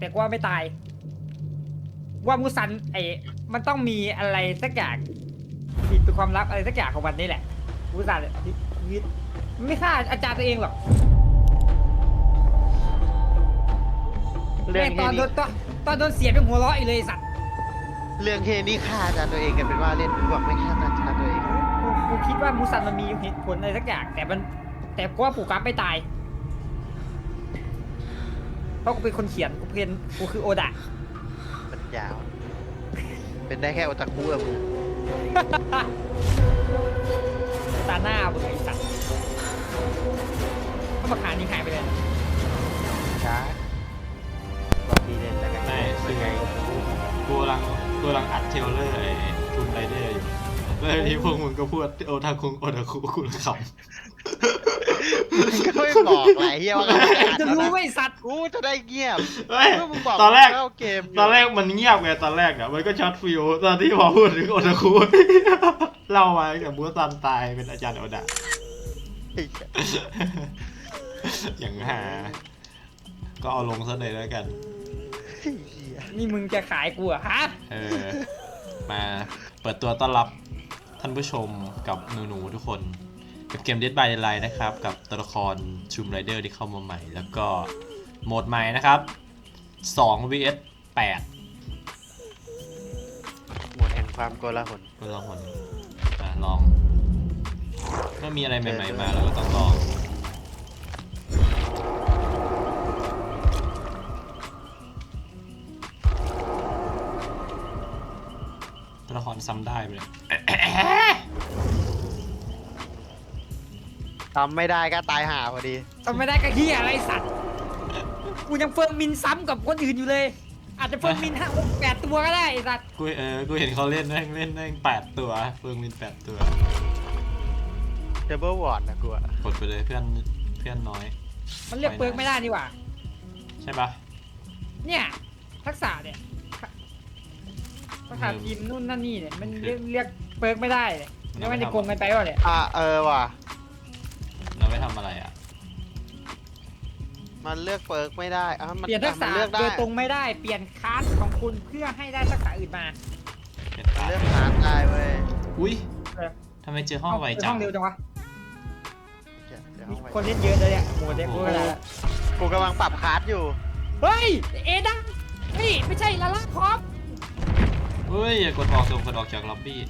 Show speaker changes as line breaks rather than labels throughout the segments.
แต่กูว่าไม่ตาย ว่ามูซันไอ้มันต้องมีอะไรสักอย่างปิดเป็นความลับอะไรสักอย่างของมันนี่แหละมูซันเนี่ยวิทย์มันไม่ฆ่าอาจารย์ตัวเองหรอก
เรื่อง
แม่งต
แค่
อนโด
นี้
นตอนตอนโดนเสียบเป็นหัวเราะอีกเลยไอ้สัตว์
เรื่องแค่นี้ฆ่าอาจารย์ตัวเองกันเป็นว่าเล่นกูบอกไม่ฆ่าอาจารย์ตัวเอง
กูกูคิดว่ามูซันมันมีเหตุผลอะไรสักอย่างแต่มัน แต่กูว่าปู่กั๊บไม่ตาย เพราะกูเป็นคนเขียนกูเป็นกูคือโอดะ
มันยาว เป็นได้แค่โอตาคุอะมึง
ตาหน้ามึงไอ้สัตว์ก็มาขานี่หายไปเลย
ช้าบอกดีเล่นแล้วกัน
ไม่คือไงกูกำลังกูกำลังอัดเทรลเลอร์ไอ้ทูมไรเดอร์อยู่แล้วทีนี้พวกมึงก็พูดโอทาคุงโอทาคุกูเลยข
มึง ก็ไม่บอกไรเฮียว่าเขาประกาศ
จะ
แล้ว
รู้
นะ
ไหมไอ้สัตว์
กูจะได้เงียบำ
เฮ้ย
เมื่อมึงบอก
ตอนแรก
เข้าเกมยู่
ตอนแรกมันเงียบไงตอนแรกเนี่ยมันก็ช็อตฟิวตอนที่พอพูดถึงโอทาคุเล่ามากับบูตันตายเป็นอาจารย์โอดะ
ไอ้เหี้ย
อย่างหา ก็เอาลงซะเลยแล้วกัน
ไอ้เหี้ย
นี่มึงจะขายกูเหรอะฮะ
เออมาเปิดตัวต้อนรับท่านผู้ชมกับหนูๆทุกคน กับเกม Dead by Daylight นะครับ กับตัวละคร Tomb Raider ที่เข้ามาใหม่ แล้วก็โหมดใหม่นะครับ2 vs 8
หมดแห่งความโกลาหล
ก็ลองหนอะลองเมื่อมีอะไรใหม่ ๆ มาเราก็ต้องลองตัวละครซ้ำได้ไปเลย
ทำไม่ได้ก็ตายห่าพอดี
ทำไม่ได้กระเฮียอะไรไอ้สัตว์ กูยังเฟิร์มมินซ้ำกับคนอื่นอยู่เลย อาจจะเฟิร์มมินห้าหกแปดตัวก็ได้ไอ้สัตว์
กูเออ กูเห็นเขาเล่นแม่งเล่นแม่งแปดตัวเฟิงมินแปดตัว
เดบเบิลวอร์ดนะกูอะ
กดไปเลยเพื่อนเพื่อนน้อย
มันเรียกเปิร์กไม่ได้นี่หว่า
ใช่ปะ
เนี่ย ทักษะเนี่ยทักษะทีมนู่นนั่นนี่เนี่ยมันเรียกเรียกเปิร์กไม่ได้เนี่ยแล้วมันจะโกงกันไปวะเนี่ย
อะเออว่ะ
เรา ไม่ทำอะไรอะ
มันเลือกเปิร์กไม่ได้อะมัน
เปลี่ยนทักษะ
มันเลือกได้
โดยตรงไม่ได้ เปลี่ยนคลาสของคุณเพื่อให้ได้ทักษะอื่นมา
เป็น
มัน
ตา
เลือกหาได้เว้ย
อุ้ย
เออ
ทำไมเจอห้องไว
เา
จั
ห้
ง
องเร็วจังวะ
เดี๋ยวเดี๋ยว
มี
เอาไว้
คนเล่นเยอะเลยเนี่ยโหมดเนี่ย
โอ้
กู
โห
ก็ได้
กูกำลังปรับคาร์ดอยู่
เฮ้ย เอดังเฮ้ย ไม่ใช่ลาล่าคอฟ
เฮ้ยอย่ากดออกส่งกดออกจากล็อบบี้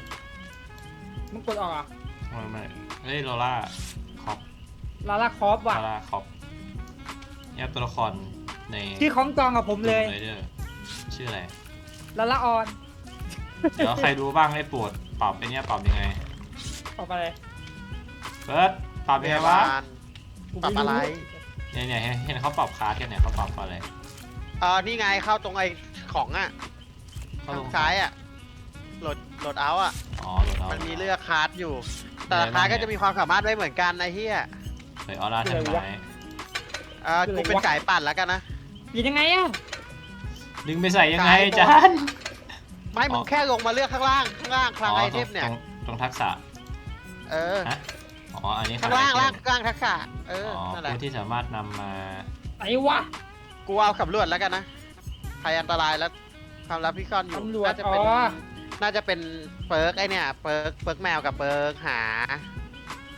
มึงกดออกเหรอะ
ไม่ไม่เฮ้ยโลล่าคอป
ลาล่าคอฟ
โล
ว่ะ
ล่าคอปเนี่ยตัวละครใน
ชื่อของจองกับผมเลย
ไรเดอร์ชื่ออะไร
ลาล่าออน
เดี๋ยวใครรู้บ้างให้โปรดปรับไอเนี้ยปรับยังไง
ออกไปเลย
เฟิร์สปรับยังไงวะ
กู
ปรับ
ม่
อะไร
เนี่ยเนี่ยเห็นเห็นเขาปรับคาร์ดกันเนี่ยเขาปรับอะไร
เออนี่ไงเข้าตรงไอ้ของอะ
เขา
ทา
ล
ง
ง
ซ้ายอะโหลดโหลดเอาอะ
อ๋อโหลดเอา
มันมีเลือกคาร์ดอยู่ แต่ละ
ไหน
คาร์ด
บ้าง
ก็
เนี่ย
จะมีความสามารถไม่เหมือนกันไอ้เหี้ย
เฮ้ยออร่าทำไม
เออกูเป็นสายปั่นแล้วกันนะ
เปลี่ยนยังไงอะ
ดึงไปใส่ยังไง
สายบน
จาน
ไม่มึงแค่ลงมาเลือกข้างล่าง ข้างล่างคลังไอเทมเนี่ย
ตรงตรงทักษะ
เออ
ฮะอ๋อ อันนี้
ข้างล่าง
ไอ
ล่าง
เทม
ล่างทักษะ เออ
อ๋อ
นั่นแหละ
ผู้ที่สามารถนำมา
ไหนวะ
กูเอาสำรวจแล้วกันนะภัยอันตรายแล้วความลับที่ซ่อนอยู่
ตำรวจ
น่าจะ
อ๋
เป็น
อ
น่าจะเป็นเปิร์กไอเนี่ย เปิร์กเปิร์กแมวกับเปิร์กหา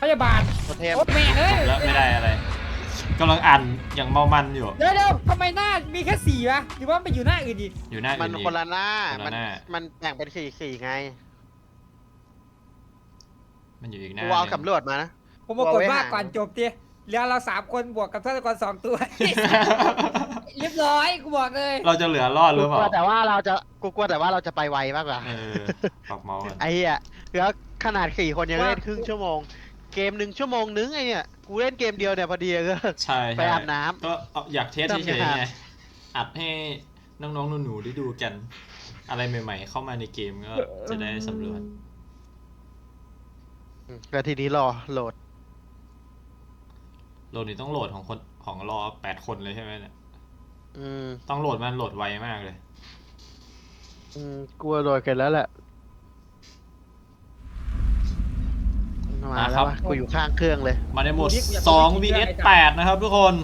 พยาบาล
โทเทม
โอ้แม่เอ้ย
แล้วไม่ได้อะไรกำลังอ่านอย่างเมามันอยู่
เดี๋ยวเดี๋ยวทำไมหน้ามีแค่สี่วะหรือว่าไปอยู่หน้าอื่นอีก
อยู่หน้า
มั
อื่
น
นอีก
คนละหน้า
คนละ
มัน
หน้า
มันแบ่งเป็นสี่สี่ไง
มันอยู่อีกหน้า
กูเอา
หนึ่ง
สำรวจมานะ
ผมบอกกด
เอาไว้
ว่า
หา
ก่อนจบเตี้ยแล้วเราสามคนบวกกับฆาตกรสองตัว เรียบร้อยกูบอกเลย
เราจะเหลือรอดห
กู
รือเป
กลัว
ล่า
แต่ว่าเราจะ กูกลัวแต่ว่าเราจะไปไวมากกว่า
เออปรับเมาส์กัน
ไอ้เหี้ยแล้วขนาดสี่คนยัง
ว่า
เล่นครึ่งชั่วโมง เกมหนึ่งชั่วโมงนึงไอ้เนี่ยกูเล่นเกมเดียวเนี่ยพอดีก็
ใช่
ไป
ใช่
อาบน้ำ
ก็เอาอยากเทส
ทำ
เฉย
งาน
ๆไงอัดให้น้องๆหนูๆได้ดูกัน อะไรใหม่ ๆ เข้ามาในเกมก็จะได้สำรวจ
แล้วทีนี้รอโหลด
โหลดนี่ต้องโหลดของคนของรอแปดคนเลยใช่ไหมเนี่ย
อืม
ต้องโหลดมันโหลดไวมากเลย
อืมกลัวโหลดกันแล้วแหละ มา
มาครั
แล้ว
บ
วะกูอยู่ข้างเครื่องเลย
มาในโหมด
ดูดิกูอยาก
2
ดูดิ
vs
ไอ้สัตว์
8นะครับทุกคน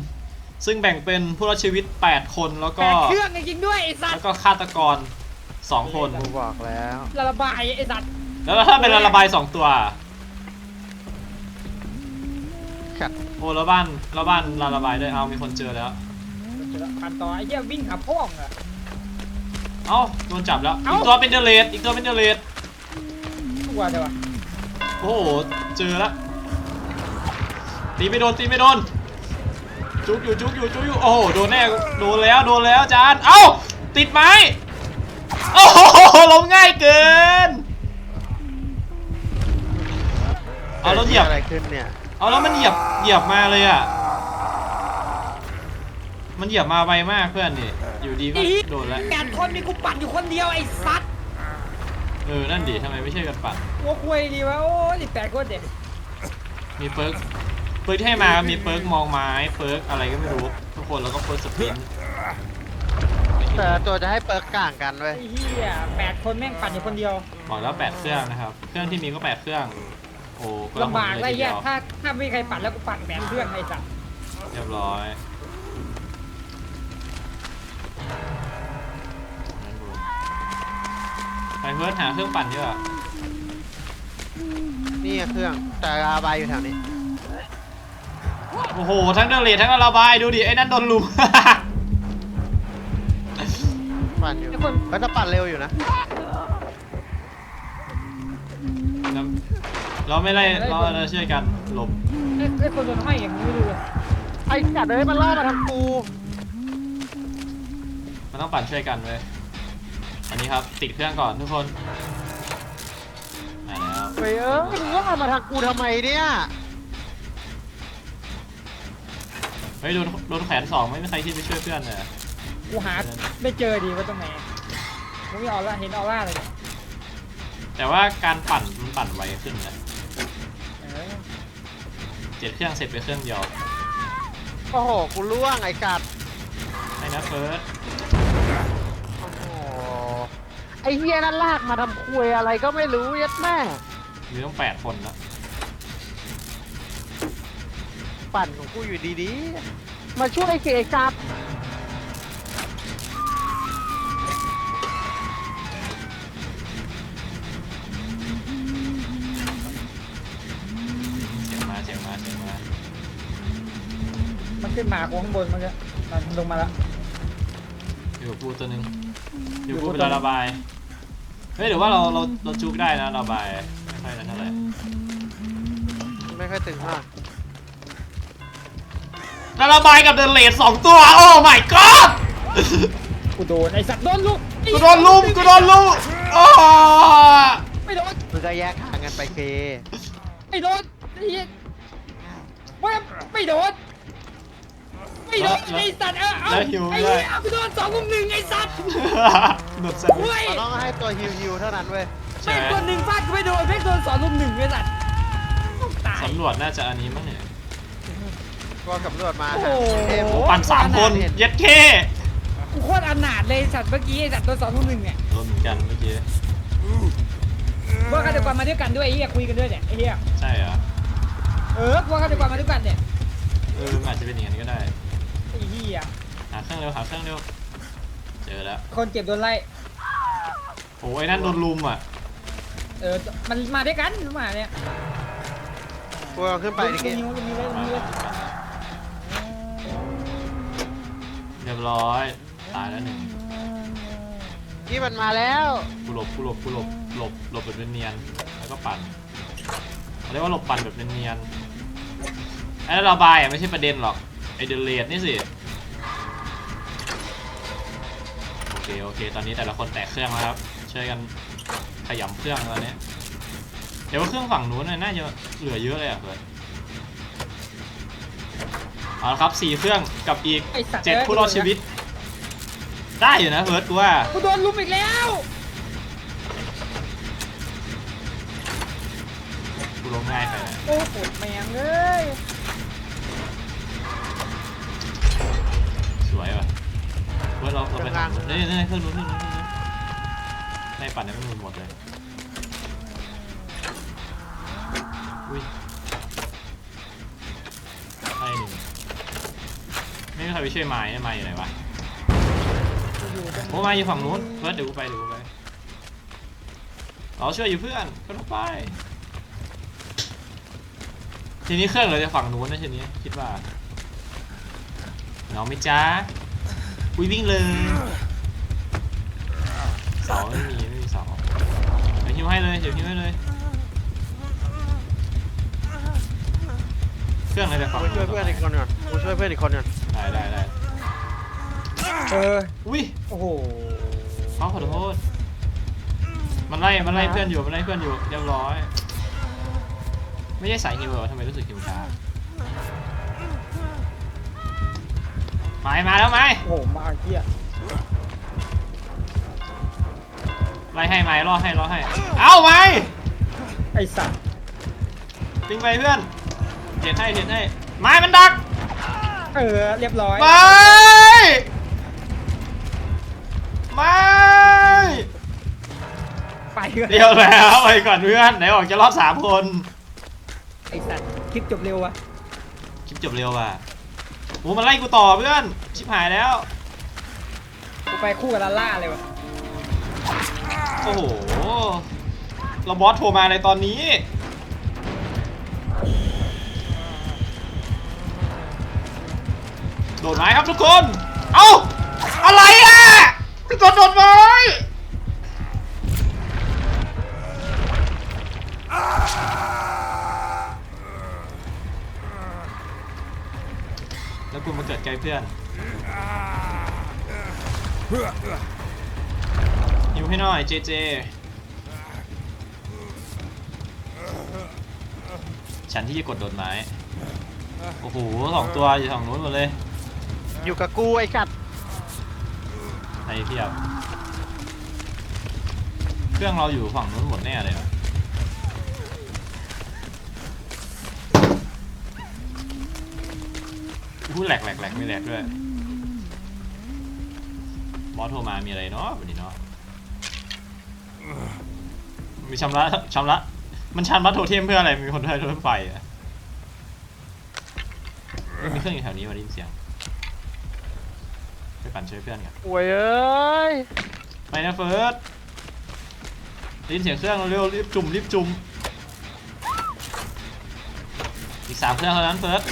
ซึ่งแบ่งเป็นผู้รอดชีวิต 8 คนแล้ว
แป
ก็
ดเครื่องจริงๆด้วยไอ้สัต
แล้ว
ว์
ก็ฆาตกร 2 คน
กูบอกแล้ว
ระบายไอ้สัตว์
แล้วถ้าเป็นระบาย 2 ตัว
ขัด
โอ้แล้วบ้านแล้วบ้านระบายด้วยเอามีคนเจอแล้ว
ปันต่อไอ้เหี้ยวิ่งหาพ่องอะ
เอ้าโดนจับแล้ว
เอ้า
อีกตัวเป็นเดเลดอีกตัวเป็นเดเลด
ตัวเดียวอะ
โอ้โห เจอแล้วตีไม่โดนตีไม่โดน จุกอยู่จุกอยู่จุกอยู่ โอ้โห โดนแน่ โดนแล้วโดนแล้วจาน เอ้า ติดไม้ โอ้โหล้มง่ายเกิน เอาแล้วเหยียบ
อะไรขึ้นเนี่ย
เอาแล้วมันเหยียบเหยียบมาเลยอะ มันเหยียบมาไวมากเพื่อนนี่อยู่ดีก็
ไอ้เหี้ย
โดนแล้ว
แปดคนมีกูปั่นอยู่คนเดียวไอ้สัตว์
เออ นั่นดิทำไมไม่ช่วยกันปั่น
หัวคุยดีวะโอ้ยแปดคนเด็ก
มีเปิร์กเปิร์กที่ให้มามีเปิร์กมองไม้เปิร์กอะไรก็ไม่รู้ทุกคนแล้วก็เปิร์กสปรินต์
แต่ละตัวจะให้เปิร์กก่างกันเว้ย
ไอ้เหี้ยแปดคนแม่งปั่นอยู่คนเดียว
บอกแล้วแปดเครื่องนะครับ เครื่องที่มีก็แปดเครื่อง โอ้ก็
ลำบาก
เล
เลย
ที
เหี้
เดี
ย
ยว
ถ้าถ้าไม่มีใครปั่นแล้วกูปั่นแปดเครื่องไอ้สัตว์
เรียบร้อย เพิร์ดหาเครื่องปั่นเยอะ
นี่เครื่องแต่อาบายอยู่แถวนี้
โอ้โห ทั้งเดลเลททั้งระบายดูดิ ไอ้นั่นโดนลุม
ปั่นอยู่ก็จะปั่นเร็วอยู่นะ
เราไม่ได้เราเราช่วยกันหลบ
ไอ้ไอ้คนโดนห้อยอย่างมึงไม่รู้เลย
ไอ้จัดเลยมันล่อมาทางกู
มันต้องปั่นช่วยกันเว้ย อันนี้ครับติดเครื่องก่อนทุกคนมาแล้ว
ไปเออมึงล่อมาทางกูทำไมเนี่ย
เฮ้ยโดนโดนแขวนสองไม่มีใครที่ไปช่วยเพื่อนเลย
กูหาไม่เจอดีว่าตรงไหนกูไม่ออร่าเห็นออร่าเลยเนี่ย
แต่ว่าการปั่นมันปั่นไวขึ้นนะ
เออ
เจ็ดเครื่องเสร็จไปเครื่องเดียว
โอ้โหกูล่วงไอ้กัด
ให้นะเฟิร์ส
โอ้โห ไอ้เฮียนั่นลากมาทำคุยอะไรก็ไม่รู้ยัดแม่
มีต้องแปดคนแล้ว
ปั่นของกูอยู่ดีๆ มาช่วยเกจับ
เสียงมาเสียงมาเสียงมา
มันขึ้นมากูข้างบนมันก็มันลงมาแล้ว
อยู่กับปูตัวหนึ่ง อยู่
อยู่
กับปู
ปู
เป็น
ตัวหนึ่ง
ระบาย เฮ้ยหรือว่าเราเราเราจุกได้นะระบายไม่ค่อยนั้นเท่าไหร่
ไม่ค่อยตึงมาก
แล้วระบายกับเดินเลดสองตัว โอ้ my god
กูโดนไอ้สัตว์โดนลูก
กูโดนลุมกูโดนลุมโอ้
ไม่โดน
มึงก็แยกทางกันไปเค
ไม่โดนไอ้เหี้ยเว้ยไม่โดน ไม่โดนไอ้สัตว์เออเอาไอ้เหี้ยกูโดนสองลุมหนึ่งไอ้สัตว์
หนุดแซนด์วิช
เว้ย
เราต้องให้ตัวฮิวฮิวๆเท่านั้นเว้ย
ใช่
แม่ง
ไหม
ตัวหนึ่งฟาดกูไม่โดนแม่งโดนสองลุมหนึ่งไอ้สัตว์ต้องตาย
สำรวจน่าจะอันนี้มั้งเนี่ย
ก็สำรวจมา
โอ้โห
เทพ
ปั่นสามคนเย็ดเค
กูโคตรอนาถเลยสัตว์เมื่อกี้ไอ้สัตว์ตัวสองลุมหนึ่งเนี่ย
โดนเหมือนกันเมื่อกี้
ว่าฆาตกรมาด้วยกันด้วยไอ้เหี้ยคุยกันด้วยเนี่ยไอ้เหี้ย
ใช่เหรอ
เออว่าฆาตกรมาด้วยกันเนี่ย
เออมันอาจจะเป็นอย่างนั้นก็ได้าเครื่องเร็วหาเครื่องเร็วเจอแล้ว
คนเจ็บโดนไล่
โอ้ยนั่นโดนลุมอะ
เออ มันมาด้วยกันมาเนี่ย
กูเอาขึ้นไปดิ
ลุ
เก
มนิ้วลุมนิ้วเลยลุม
มา
นิ้วเลย
เรียบร้อยตายแล้วหนึ่ง
นี่มันมาแล้ว
กูหลบกูหลบกูหลบหลบหลบแบบเนียนๆแล้วก็ปั่นเขาเรียกว่าหลบปั่นแบบเนียนๆไอ้ระบายอะไม่ใช่ประเด็นหรอกไอเดลเลดนี่สิ เคโอเค ตอนนี้แต่ละคนแตกเครื่องแล้วครับ ช่วยกันขยำเครื่องแล้วเนี้ยเดี๋ยวว่าเครื่องฝั่งนู้นน่ะน่าจะเหลือเยอะเลยอะเพื่อนเอาละครับสี่เครื่องกับอีก
ไอ้สัตว์
เจ็ดผู้รอดชีวิต ได้อยู่นะเฟิร์สกูว่า
กูโดนลุมอีกแล้ว
กูลงง่ายไปนะ
โอ้โหแมงเลย
สวยว่ะ เฟิร์สเราเราไปทางนี่นี่เครื่องนู้นเครื่องนู้นเครื่องนู้นได้ปั่นให้มันหมดหมดเลยอุ้ยได้หนึ่งไม่มีใครไปช่วยไม้ไม้อยู่ไหนวะโอ้ไม้อยู่ฝั่งนู้นเพื่อนเดี๋ยวกูไปเดี๋ยวกูไปเราช่วยอยู่เพื่อนก็ต้องไป ทีนี้เครื่องเราจะฝั่งนู้นนะทีนี้คิดว่าน้องไม่จ้า อุ้ยวิ่งเลยเสาไม่มีไม่มีเสาเดี๋ยวฮิวให้เลยเดี๋ยวฮิวให้เลยเครื่องอะไรจะฝั่ง
กูช่วยเพื่อนอีกคนก่อนกูช่วยเพื่อนอีกคนก่อน
ได้ได้ได้
เออ
อุ้ย
โอ้โห
เขาขอโทษมันไล่มันไล่เพื่อนอยู่มันไล่เพื่อนอยู่เรียบร้อย ไม่ใช่สายฮิวเหรอทำไมรู้สึกฮิวช้า ไม้มาแล้วไม้
โอ้โหมาเกี้ย
ไล่ให้ไม้รอให้รอให้ เอ้าไม้
ไอสัตว์
ปิงไปเพื่อนเทียนให้เทียนให้ไม้มันดัก
เออเรียบร้อย
ไม้ไม้
ไปเพื่อน
เดียวแล้วไปก่อนเพื่อนไหนบอกจะรอดสามคน
ไอสัตว์คลิปจบเร็ววะ
คลิปจบเร็วว่ะ โอ้มันไล่กูต่อเพื่อน ชิบหายแล้ว
กูไปคู่กับลาล่าเลยวะ
โอ้โห เราบอสโทรมาในตอนนี้ โดดไม้ครับทุกคน เอ้า อะไรอะพี่กดโดดไม้ เกิดไกลเพื่อนยิวให้หน่อยเจเจ ฉันที่จะกดโดดไม้ โอ้โหสองตัวอยู่ฝั่งนู้นหมดเลย
อยู่กับกูไอ้กัด
ไอ้เทียบ เครื่องเราอยู่ฝั่งนู้นหมดแน่เลยอะ พูดแหลกแหลกแหลกไม่แหลกด้วยบอสโทรมามีอะไรเนาะวันนี้เนาะมีชำระชำระ มันชำระโทเทมเพื่ออะไร มีคนไทยโทเทมไฟอะมีเครื่องอยู่แถวนี้มาได้นเสียงไปปั่นช่วยเพื่อนกัน
โว้ยเอ้ย
ไปนะเฟิร์สได้ยินเสียงเครื่องเร็วรีบจุ่มรีบจุ่มอีกสามเครื่องเท่านั้นเฟิร์ส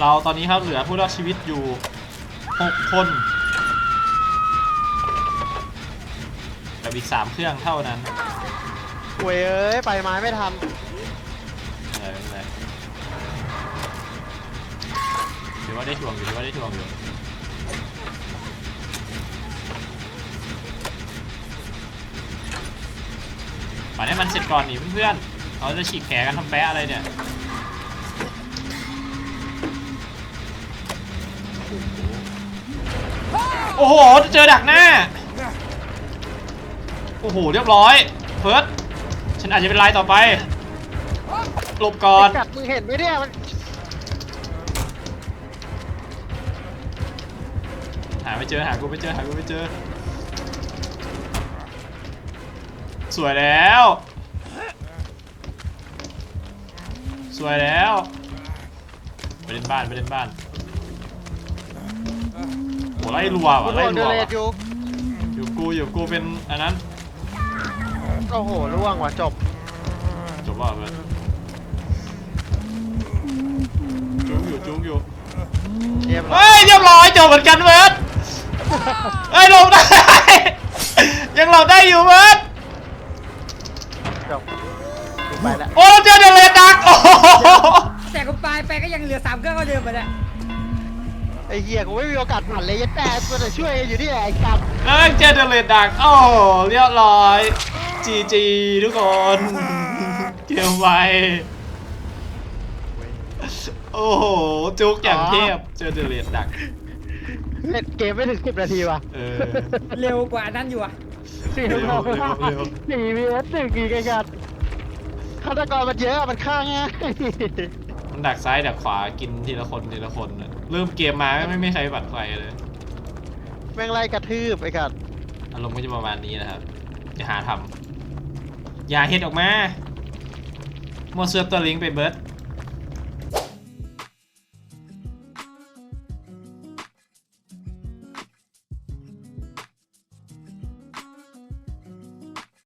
เราตอนนี้ครับเหลือผู้รอดชีวิตอยู่หกคนกับอีกสามเครื่องเท่านั้น
โว้ยเอ้ยไปไม้ไม่ทัน
อะไรไม่เป็นไรถือว่าได้ทวงอยู่ถือว่าได้ทวงอยู่มาให้มันเสร็จก่อนนี่เพื่อนๆเราจะฉีกแผลกันทำแปะอะไรเนี่ย โอ้โห เจอดักหน้า โอ้โห เรียบร้อยเฟิร์สฉันอาจจะเป็นลายต่อไปหลบก่อน
ไอ้กัดมึงเห็นไหมเนี่ยมัน
หาไม่เจอหากูไม่เจอหากูไม่เจอ สวยแล้ว สวยแล้วไปเล่นบ้านไปเล่นบ้านโห ไล่รัว
กู
ว่ะ
โด
ไล่
นเด
รัว
เล
ว่ะ
ดอยู่
อยู่กูอยู่กูเป็นอันนั้น
โอ้โหล่วงว่ะจบ
จบว่าเพื่อนจุกอยู่จุกอยู่
เรียบร้อย
เฮ้ยเรียบร้อยจบเหมือนกันเวิร์ดเฮ้ยหลบได้ยังหลบได้อยู่เวิร์ด
จบกูไปแล้ว
โอ้เจอเดเลดักโอ้โห
แต่กูไปไปก็ยังเหลือสามเครื่องก็เดิมไปเนี่ย
ไอ้เหี้ยกูไม่มีโอกาสผ่านเลยยัดแต่ตัวแต่ช่วยอยู่ที่ไหนไอ้กัด
เอ้ยเจอเดเลดักโอ้เรียบร้อยจีจีทุกคนเกมไวโอ้โหจุกอย่างเทพเจอเดเลดัก
เล่นเกมไม่ถึงสิบนาทีว่ะ
เออ
เร็วกว่านั้นอยู่อะ
สี่
เร็วเร็วเร็ว
สี่วีเอสหนึ่งอีกไอ้กัดฆาตกรมันเยอะมันฆ่าง่าย
มันดักซ้ายดักขวากินทีละคนทีละคนน่ะ เริ่มเกมมาไม่ไม่มีใครบัดไฟเลย
แม่งไล่กระทืบไอ้กัด
อารมณ์ก็จะประมาณนี้นะครับอย่าหาทำอย่าเฮ็ดออกมามัวเสือตัวลิงไปเบิร์ด